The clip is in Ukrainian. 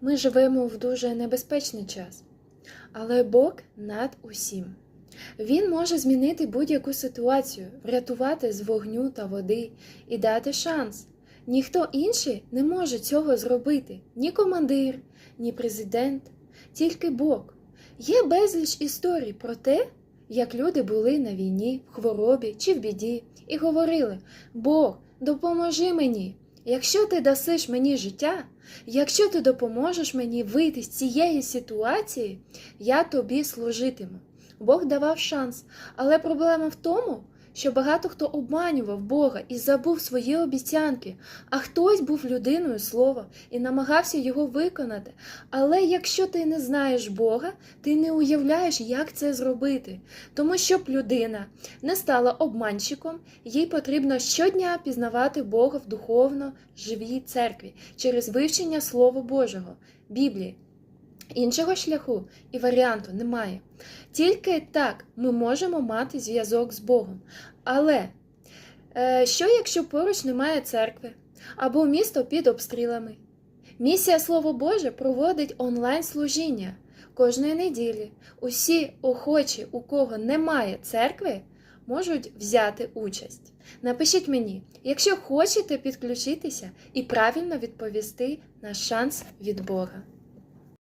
Ми живемо в дуже небезпечний час, але Бог над усім. Він може змінити будь-яку ситуацію, врятувати з вогню та води і дати шанс. Ніхто інший не може цього зробити ні командир, ні президент, тільки Бог. Є безліч історій про те, як люди були на війні, в хворобі чи в біді, і говорили: Бог, допоможи мені. Якщо ти дасиш мені життя, якщо ти допоможеш мені вийти з цієї ситуації, я тобі служитиму. Бог давав шанс, але проблема в тому, що багато хто обманював Бога і забув свої обіцянки, а хтось був людиною слова і намагався його виконати. Але якщо ти не знаєш Бога, ти не уявляєш, як це зробити. Тому щоб людина не стала обманщиком, їй потрібно щодня пізнавати Бога в духовно живій церкві через вивчення Слова Божого, Біблії. Іншого шляху і варіанту немає. Тільки так ми можемо мати зв'язок з Богом. Але е, що якщо поруч немає церкви або місто під обстрілами? Місія Слово Боже проводить онлайн-служіння кожної неділі. Усі охочі, у кого немає церкви, можуть взяти участь. Напишіть мені, якщо хочете підключитися і правильно відповісти на шанс від Бога.